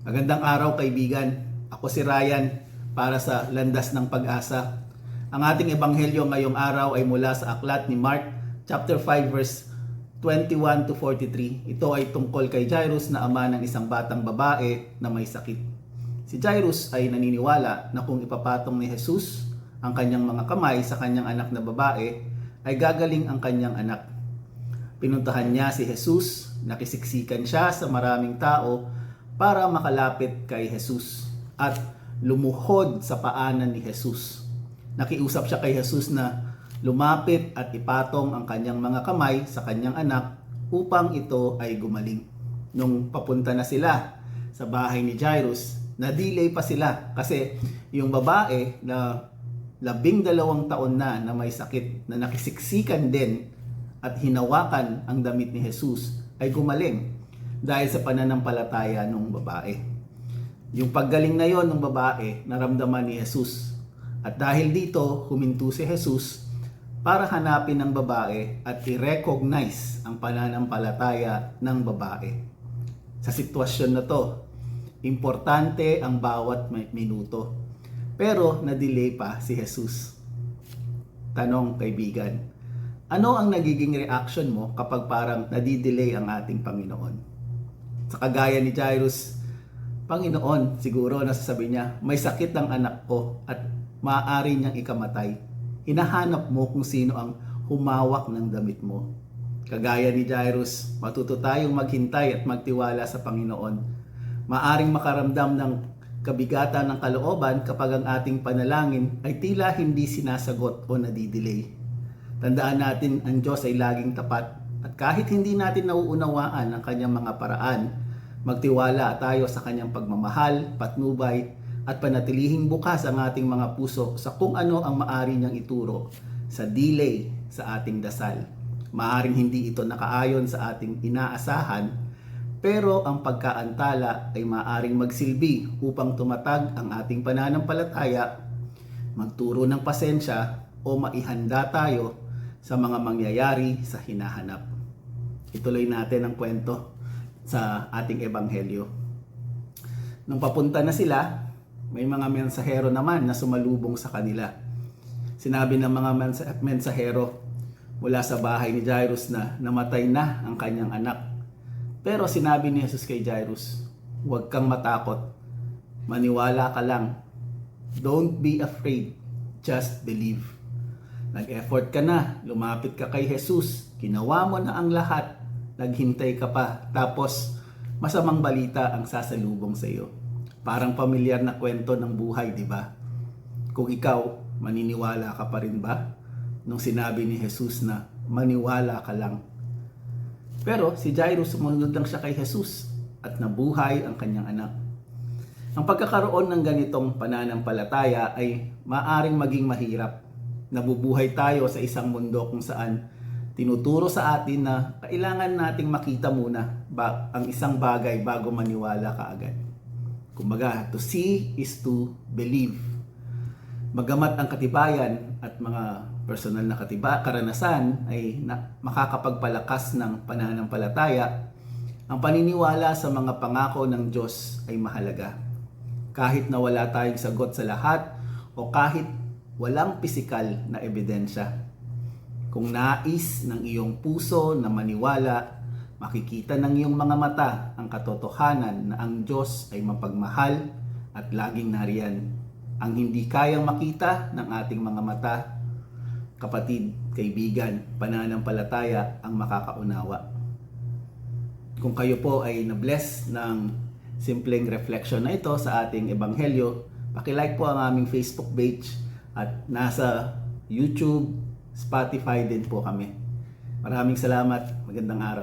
Magandang araw kaibigan. Ako si Ryan para sa Landas ng Pag-asa. Ang ating ebanghelyo ngayong araw ay mula sa aklat ni Mark chapter 5 verse 21 to 43. Ito ay tungkol kay Jairus na ama ng isang batang babae na may sakit. Si Jairus ay naniniwala na kung ipapatong ni Jesus ang kanyang mga kamay sa kanyang anak na babae ay gagaling ang kanyang anak. Pinuntahan niya si Jesus, nakisiksikan siya sa maraming tao para makalapit kay Jesus at lumuhod sa paanan ni Jesus. Nakiusap siya kay Jesus na lumapit at ipatong ang kanyang mga kamay sa kanyang anak upang ito ay gumaling. Nung papunta na sila sa bahay ni Jairus, na-delay pa sila kasi yung babae na labing dalawang taon na na may sakit na nakisiksikan din at hinawakan ang damit ni Jesus ay gumaling dahil sa pananampalataya ng babae. Yung paggaling na yon ng babae, naramdaman ni Jesus. At dahil dito, huminto si Jesus para hanapin ng babae at i-recognize ang pananampalataya ng babae. Sa sitwasyon na to, importante ang bawat mi- minuto. Pero na-delay pa si Jesus. Tanong kaibigan, ano ang nagiging reaction mo kapag parang nadidelay ang ating Panginoon? Sa kagaya ni Jairus, Panginoon, siguro nasasabi niya, may sakit ang anak ko at maaari niyang ikamatay. Hinahanap mo kung sino ang humawak ng damit mo. Kagaya ni Jairus, matuto tayong maghintay at magtiwala sa Panginoon. Maaring makaramdam ng kabigatan ng kalooban kapag ang ating panalangin ay tila hindi sinasagot o nadidelay. Tandaan natin ang Diyos ay laging tapat at kahit hindi natin nauunawaan ang kanyang mga paraan, magtiwala tayo sa kanyang pagmamahal, patnubay, at panatilihing bukas ang ating mga puso sa kung ano ang maari niyang ituro sa delay sa ating dasal. Maaring hindi ito nakaayon sa ating inaasahan, pero ang pagkaantala ay maaring magsilbi upang tumatag ang ating pananampalataya, magturo ng pasensya o maihanda tayo sa mga mangyayari sa hinahanap. Ituloy natin ang kwento sa ating ebanghelyo. Nung papunta na sila, may mga mensahero naman na sumalubong sa kanila. Sinabi ng mga mensa- mensahero mula sa bahay ni Jairus na namatay na ang kanyang anak. Pero sinabi ni Jesus kay Jairus, huwag kang matakot. Maniwala ka lang. Don't be afraid. Just believe. Nag-effort ka na, lumapit ka kay Jesus, ginawa mo na ang lahat, naghintay ka pa, tapos masamang balita ang sasalubong sa iyo. Parang pamilyar na kwento ng buhay, di ba? Kung ikaw, maniniwala ka pa rin ba? Nung sinabi ni Jesus na maniwala ka lang. Pero si Jairus sumunod lang siya kay Jesus at nabuhay ang kanyang anak. Ang pagkakaroon ng ganitong pananampalataya ay maaring maging mahirap. Nabubuhay tayo sa isang mundo kung saan tinuturo sa atin na kailangan nating makita muna ba ang isang bagay bago maniwala ka agad. Kumbaga, to see is to believe. Magamat ang katibayan at mga personal na katiba, karanasan ay na, makakapagpalakas ng pananampalataya, ang paniniwala sa mga pangako ng Diyos ay mahalaga. Kahit na wala tayong sagot sa lahat o kahit walang pisikal na ebidensya. Kung nais ng iyong puso na maniwala, makikita ng iyong mga mata ang katotohanan na ang Diyos ay mapagmahal at laging nariyan. Ang hindi kayang makita ng ating mga mata, kapatid, kaibigan, pananampalataya ang makakaunawa. Kung kayo po ay na-bless ng simpleng reflection na ito sa ating ebanghelyo, paki-like po ang aming Facebook page at nasa YouTube, Spotify din po kami. Maraming salamat. Magandang araw.